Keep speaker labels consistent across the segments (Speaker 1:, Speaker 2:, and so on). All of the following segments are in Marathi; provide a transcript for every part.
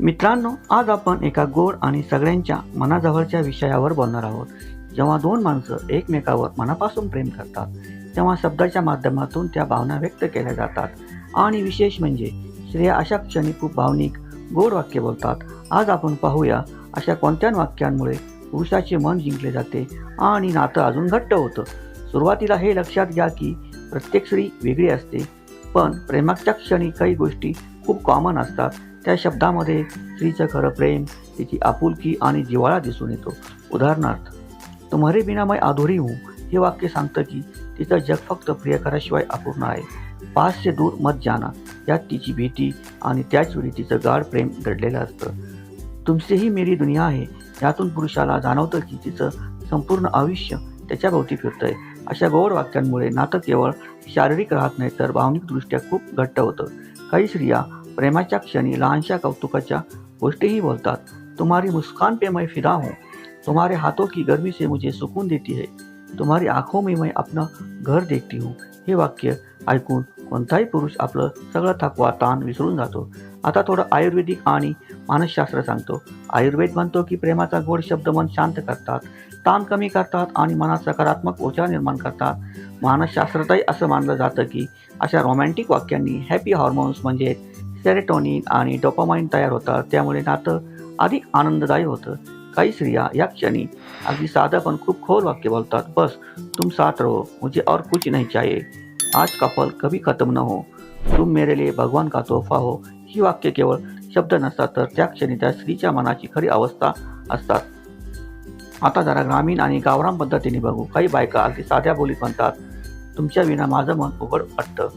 Speaker 1: मित्रांनो आज आपण एका गोड आणि सगळ्यांच्या मनाजवळच्या विषयावर बोलणार आहोत. जेव्हा दोन माणसं एकमेकावर मनापासून प्रेम करतात तेव्हा शब्दाच्या माध्यमातून त्या भावना व्यक्त केल्या जातात. आणि विशेष म्हणजे श्रेया अशा क्षणी खूप भावनिक गोड वाक्य बोलतात. आज आपण पाहूया अशा कोणत्या वाक्यांमुळे पुरुषाचे मन जिंकले जाते आणि नातं अजून घट्ट होतं. सुरुवातीला हे लक्षात घ्या की प्रत्येक स्त्री वेगळी असते पण प्रेमाच्या क्षणी काही गोष्टी खूप कॉमन असतात. त्या शब्दामध्ये स्त्रीचं खरं प्रेम तिची आपुलकी आणि जिव्हाळा दिसून येतो. उदाहरणार्थ तुम्हारे बिना मैं अधुरी हूँ. हे वाक्य सांगतं की तिचं जग फक्त प्रियकराशिवाय अपूर्ण आहे. पाच से दूर मत जाना यात तिची भीती आणि त्याच वेळी तिचं गाढ प्रेम दडलेलं असतं. तुमचेही मेरी दुनिया आहे. यातून पुरुषाला जाणवतं की तिचं संपूर्ण आयुष्य त्याच्याभोवती फिरतंय. अशा गोड वाक्यांमुळे नातं केवळ शारीरिक राहत नाही तर भावनिकदृष्ट्या खूप घट्ट होतं. काही स्त्रिया प्रेमाच्या क्षणी लहानशा कौतुकाच्या गोष्टीही बोलतात. तुम्हारी मुस्कान पे मैं फिदा हूँ. तुम्हारे हाथों की गर्मी से मुझे सुकून देती है. तुम्हारी आँखों में मैं अपना घर देखती हूँ. हे वाक्य ऐकून कोणताही पुरुष आपलं सगळं थकवा ताण विसरून जातो. आता थोडं आयुर्वेदिक आणि मानसशास्त्र सांगतो. आयुर्वेद म्हणतो की प्रेमाचा गोड शब्द मन शांत करतात ताण कमी करतात आणि मनात सकारात्मक ऊर्जा निर्माण करतात. मानसशास्त्रातही असं मानलं जातं की अशा रोमॅन्टिक वाक्यांनी हॅपी हॉर्मोन्स म्हणजे सेरेटॉनिन आणि डोपामाइन तयार होतात. त्यामुळे नातं अधिक आनंददायी होतं. काही स्त्रिया या क्षणी अगदी साधं पण खूप खोल वाक्य बोलतात. बस तुम साथ रहो. मुझे और कुछ नहीं चाहिए. आज का पल कभी खत्म न हो. तुम मेरे लिए भगवान का तोहफा हो. ही वाक्य केवळ शब्द नसतात तर त्या क्षणी त्या स्त्रीच्या मनाची खरी अवस्था असतात. आता जरा ग्रामीण आणि गावराम पद्धतीने बघू. काही बायका अगदी साध्या बोलीत म्हणतात तुमच्या विना माझं मन उघड वाटतं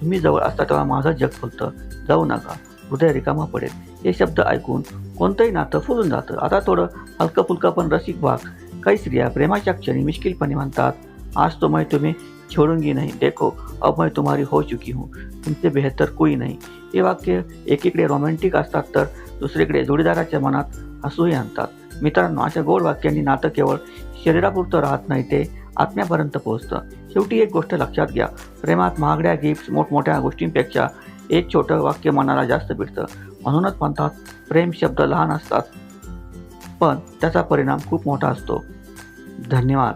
Speaker 1: तुम्ही जवळ असता तेव्हा माझं जग फुलतं. जाऊ नका. हृदय रिकामा पडेल. हे शब्द ऐकून कोणतंही नातं फुलून जातं. आता थोडं हलकं फुलकं पण रसिक भाग काही स्त्रिया प्रेमाच्या क्षणी मिश्किलपणे म्हणतात आज तो मैं तुम्हें छोडूंगी नाही. देखो अब मैं तुम्हारी हो चुकी हूँ. तुमचे बेहतर कोई नाही. हे वाक्य एकीकडे रोमॅन्टिक असतात तर दुसरीकडे जोडीदाराच्या मनात हसूही आणतात. मित्रांनो अशा गोड वाक्यांनी नातं केवळ शरीरापुरतं राहत नाही ते आत्म्यापर्यंत पोहोचतं. शेवटी एक गोष्ट लक्षात घ्या. प्रेमात महागड्या गिफ्ट्स मोठमोठ्या गोष्टींपेक्षा एक छोटं वाक्य मनाला जास्त भिडतं म्हणूनच म्हणतात प्रेम शब्द लहान असतात पण त्याचा परिणाम खूप मोठा असतो. धन्यवाद.